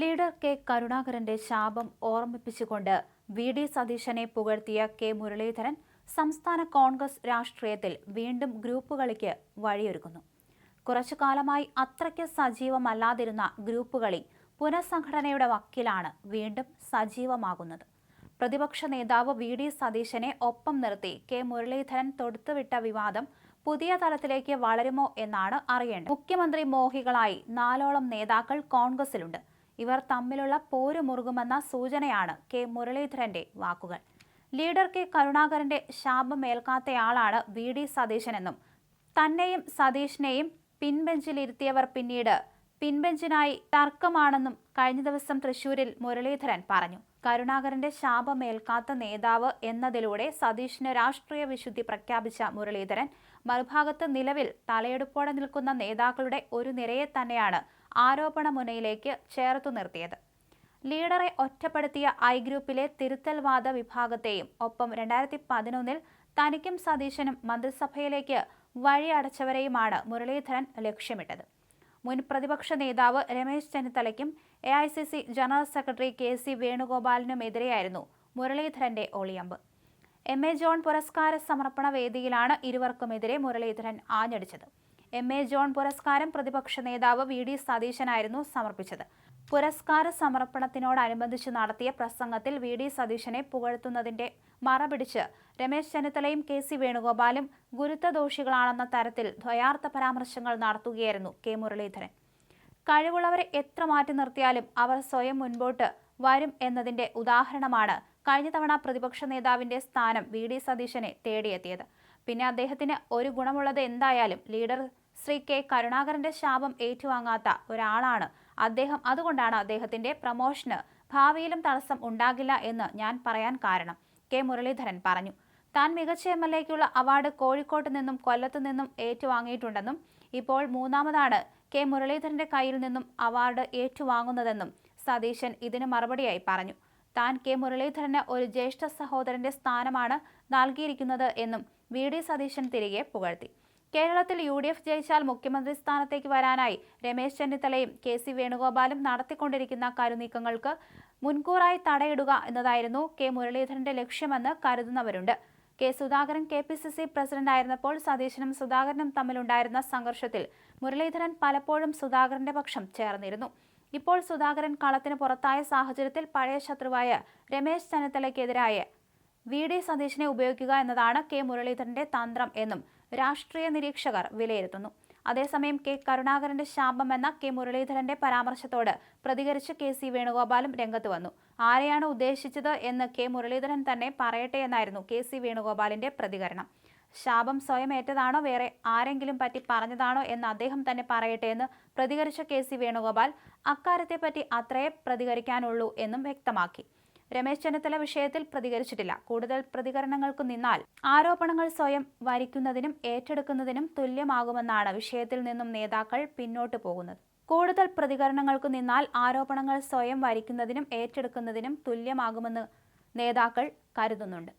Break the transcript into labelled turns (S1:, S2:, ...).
S1: Leader K കരുണാകരന്റെ ശാപം ഓർമ്മിപ്പിച്ചുകൊണ്ട് V D സതീശനെ പുകഴ്ത്തിയ K Muraleedharan സംസ്ഥാന കോൺഗ്രസ് രാഷ്ട്രീയത്തിൽ വീണ്ടും ഗ്രൂപ്പുകളിക്ക് വഴിയൊരുക്കുന്നു. കുറച്ചു കാലമായി അത്രയ്ക്ക് സജീവമല്ലാതിരുന്ന ഗ്രൂപ്പുകളി പുനഃസംഘടനയുടെ വക്കിലാണ് വീണ്ടും സജീവമാകുന്നത്. പ്രതിപക്ഷ നേതാവ് വി ഡി സതീശനെ ഒപ്പം നിർത്തി കെ മുരളീധരൻ തൊടുത്തുവിട്ട വിവാദം പുതിയ തലത്തിലേക്ക് വളരുമോ എന്നാണ് അറിയേണ്ടത്. മുഖ്യമന്ത്രി മോഹികളായി നാലോളം നേതാക്കൾ കോൺഗ്രസിലുണ്ട്. ഇവർ തമ്മിലുള്ള പോര് മുറുകുമെന്ന സൂചനയാണ് കെ മുരളീധരന്റെ വാക്കുകൾ. ലീഡർ കെ കരുണാകരന്റെ ശാപമേൽക്കാത്തയാളാണ് വി ഡി സതീശനെന്നും തന്നെയും സതീഷിനെയും പിൻബെഞ്ചിലിരുത്തിയവർ പിന്നീട് പിൻബെഞ്ചിനായി തർക്കമാണെന്നും കഴിഞ്ഞ ദിവസം തൃശൂരിൽ മുരളീധരൻ പറഞ്ഞു. കരുണാകരന്റെ ശാപമേൽക്കാത്ത നേതാവ് എന്നതിലൂടെ സതീഷിന് രാഷ്ട്രീയ വിശുദ്ധി പ്രഖ്യാപിച്ച മുരളീധരൻ മറുഭാഗത്ത് നിലവിൽ തലയെടുപ്പോടെ നിൽക്കുന്ന നേതാക്കളുടെ ഒരു നിരയെ തന്നെയാണ് ആരോപണ മുനയിലേക്ക് ചേർത്തു നിർത്തിയത്. ലീഡറെ ഒറ്റപ്പെടുത്തിയ ഐ ഗ്രൂപ്പിലെ തിരുത്തൽവാദ വിഭാഗത്തെയും ഒപ്പം രണ്ടായിരത്തി പതിനൊന്നിൽ തനിക്കും സതീശനും മന്ത്രിസഭയിലേക്ക് വഴിയടച്ചവരെയുമാണ് മുരളീധരൻ ലക്ഷ്യമിട്ടത്. മുൻ പ്രതിപക്ഷ നേതാവ് Ramesh ചെന്നിത്തലയ്ക്കും A I C C general secretary K C വേണുഗോപാലിനുമെതിരെയായിരുന്നു മുരളീധരന്റെ ഒളിയമ്പ്. എം എ ജോൺ പുരസ്കാര സമർപ്പണ വേദിയിലാണ് ഇരുവർക്കുമെതിരെ മുരളീധരൻ ആഞ്ഞടിച്ചത്. എം എ ജോൺ പുരസ്കാരം പ്രതിപക്ഷ നേതാവ് വി ഡി സതീശനായിരുന്നു സമർപ്പിച്ചത്. പുരസ്കാര സമർപ്പണത്തിനോടനുബന്ധിച്ച് നടത്തിയ പ്രസംഗത്തിൽ വി. ഡി. സതീശനെ പുകഴ്ത്തുന്നതിന്റെ മറപിടിച്ച് രമേശ് ചെന്നിത്തലയും കെ. സി. വേണുഗോപാലും ഗുരുത്വദോഷികളാണെന്ന തരത്തിൽ ദ്വയാർത്ഥ പരാമർശങ്ങൾ നടത്തുകയായിരുന്നു കെ. മുരളീധരൻ. കഴിവുള്ളവരെ എത്ര മാറ്റി നിർത്തിയാലും അവർ സ്വയം മുൻപോട്ട് വരും എന്നതിന്റെ ഉദാഹരണമാണ് കഴിഞ്ഞ തവണ പ്രതിപക്ഷ നേതാവിന്റെ സ്ഥാനം വി. ഡി. സതീശനെ തേടിയെത്തിയത്. പിന്നെ അദ്ദേഹത്തിന് ഒരു ഗുണമുള്ളത് എന്തായാലും ലീഡർ ശ്രീ. കെ. കരുണാകരന്റെ ശാപം ഏറ്റുവാങ്ങാത്ത ഒരാളാണ് അദ്ദേഹം അതുകൊണ്ടാണ് അദ്ദേഹത്തിന്റെ പ്രമോഷന് ഭാവിയിലും തടസ്സം ഉണ്ടാകില്ല എന്ന് ഞാൻ പറയാൻ കാരണം. കെ. മുരളീധരൻ പറഞ്ഞു. താൻ മികച്ച എം എൽ എക്കുള്ള അവാർഡ് കോഴിക്കോട്ട് നിന്നും കൊല്ലത്തു നിന്നും ഏറ്റുവാങ്ങിയിട്ടുണ്ടെന്നും ഇപ്പോൾ മൂന്നാമതാണ് കെ. മുരളീധരന്റെ കയ്യിൽ നിന്നും അവാർഡ് ഏറ്റുവാങ്ങുന്നതെന്നും സതീശൻ ഇതിന് മറുപടിയായി പറഞ്ഞു. താൻ കെ. മുരളീധരന് ഒരു ജ്യേഷ്ഠ സഹോദരന്റെ സ്ഥാനമാണ് നൽകിയിരിക്കുന്നത് എന്നും വി. ഡി. സതീശൻ തിരികെ പുകഴ്ത്തി. കേരളത്തിൽ യു ഡി എഫ് ജയിച്ചാൽ മുഖ്യമന്ത്രി സ്ഥാനത്തേക്ക് വരാനായി രമേശ് ചെന്നിത്തലയും കെ സി വേണുഗോപാലും നടത്തിക്കൊണ്ടിരിക്കുന്ന കരുനീക്കങ്ങൾക്ക് മുൻകൂറായി തടയിടുക എന്നതായിരുന്നു കെ മുരളീധരന്റെ ലക്ഷ്യമെന്ന് കരുതുന്നവരുണ്ട്. K Sudhakaran K P C C പ്രസിഡന്റായിരുന്നപ്പോൾ സതീശനും സുധാകരനും തമ്മിലുണ്ടായിരുന്ന സംഘർഷത്തിൽ മുരളീധരൻ പലപ്പോഴും സുധാകരന്റെ പക്ഷം ചേർന്നിരുന്നു. ഇപ്പോൾ സുധാകരൻ കളത്തിന് പുറത്തായ സാഹചര്യത്തിൽ പഴയ ശത്രുവായ രമേശ് ചെന്നിത്തലയ്ക്കെതിരായ വി ഡി സതീശനെ ഉപയോഗിക്കുക എന്നതാണ് കെ മുരളീധരന്റെ തന്ത്രം എന്നും രാഷ്ട്രീയ നിരീക്ഷകർ വിലയിരുത്തുന്നു. അതേസമയം കെ. കരുണാകരന്റെ ശാപം എന്ന കെ. മുരളീധരന്റെ പരാമർശത്തോട് പ്രതികരിച്ച് കെ. സി. വേണുഗോപാലും രംഗത്ത് വന്നു. ആരെയാണ് ഉദ്ദേശിച്ചത് എന്ന് കെ. മുരളീധരൻ തന്നെ പറയട്ടെ എന്നായിരുന്നു കെ. സി. വേണുഗോപാലിന്റെ പ്രതികരണം. ശാപം സ്വയം ഏറ്റതാണോ വേറെ ആരെങ്കിലും പറ്റി പറഞ്ഞതാണോ എന്ന് അദ്ദേഹം തന്നെ പറയട്ടെ എന്ന് പ്രതികരിച്ച കെ. സി. വേണുഗോപാൽ അക്കാര്യത്തെപ്പറ്റി അത്രയേ പ്രതികരിക്കാനുള്ളൂ എന്നും വ്യക്തമാക്കി. രമേശ് ചെന്നിത്തല വിഷയത്തിൽ പ്രതികരിച്ചിട്ടില്ല. കൂടുതൽ പ്രതികരണങ്ങൾക്ക് നിന്നാൽ ആരോപണങ്ങൾ സ്വയം വരിക്കുന്നതിനും ഏറ്റെടുക്കുന്നതിനും തുല്യമാകുമെന്നാണ് വിഷയത്തിൽ നിന്നും നേതാക്കൾ പിന്നോട്ടു പോകുന്നത്. കൂടുതൽ പ്രതികരണങ്ങൾക്ക് നിന്നാൽ ആരോപണങ്ങൾ സ്വയം വരിക്കുന്നതിനും ഏറ്റെടുക്കുന്നതിനും തുല്യമാകുമെന്ന് നേതാക്കൾ കരുതുന്നുണ്ട്.